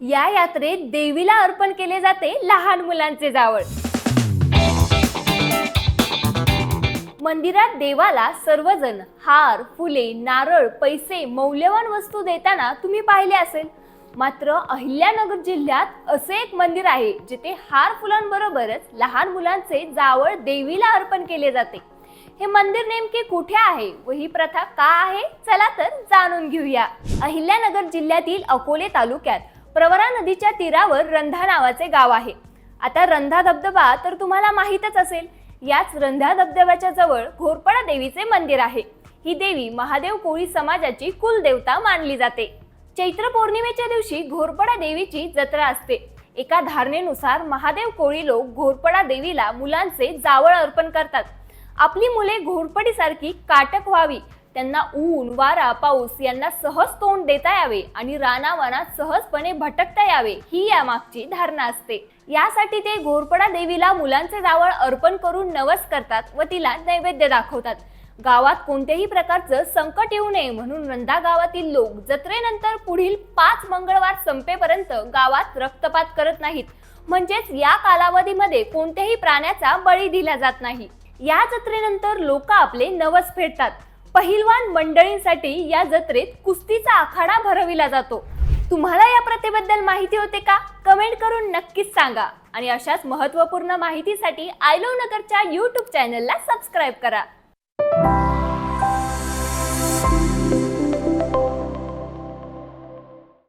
या यात्रेत देवीला अर्पण केले जाते लहान मुलांचे जावळ. मंदिरात देवाला सर्वजण हार फुले नारळ पैसे मौल्यवान वस्तू देताना तुम्ही पाहिले असेल. मात्र अहिल्यानगर जिल्ह्यात असे एक मंदिर आहे जिथे हार फुलांबरोबरच लहान मुलांचे जावळ देवीला अर्पण केले जाते. हे मंदिर नेमके कुठे आहे व ही प्रथा का आहे? चला तर जाणून घेऊया. अहिल्यानगर जिल्ह्यातील अकोले तालुक्यात प्रवरा नदीच्या तीरावर रंधा नावाचे गाव आहे. आता रंधा धबधबा तर तुम्हाला माहीतच असेल याच रंधा धबधब्याच्या जवळ घोरपडा देवीचे मंदिर आहे. ही देवी महादेव कोळी समाजाची कुलदेवता मानली जाते. चैत्र पौर्णिमेच्या दिवशी घोरपडा देवीची जत्रा असते. एका धारणेनुसार महादेव कोळी लोक घोरपडा देवीला मुलांचे जावळ अर्पण करतात. आपली मुले घोरपडीसारखी काटक व्हावी त्यांना ऊन वारा पाऊस यांना सहज तोंड देता यावे आणि रानावनात सहजपणे भटकता यावे ही यामागची धारणा असते. यासाठी ते घोरपडा देवीला मुलांचे जावळ अर्पण करून नवस करतात व तिला नैवेद्य दाखवतात. गावात कोणत्याही प्रकारचं संकट येऊ नये म्हणून रंधा गावातील लोक जत्रेनंतर पुढील पाच मंगळवार संपेपर्यंत गावात रक्तपात करत नाहीत. म्हणजेच या कालावधीमध्ये कोणत्याही प्राण्याचा बळी दिला जात नाही. या जत्रेनंतर लोक आपले नवस फेडतात. पहिलवान मंडळींसाठी या जत्रेत कुस्तीचा आखाडा भरविला जातो. तुम्हाला या प्रथेबद्दल माहिती होते का? कमेंट करून नक्कीच सांगा. आणि अशाच महत्त्वपूर्ण माहितीसाठी आयलो नगरच्या यूट्यूब चॅनलला सबस्क्राईब करा.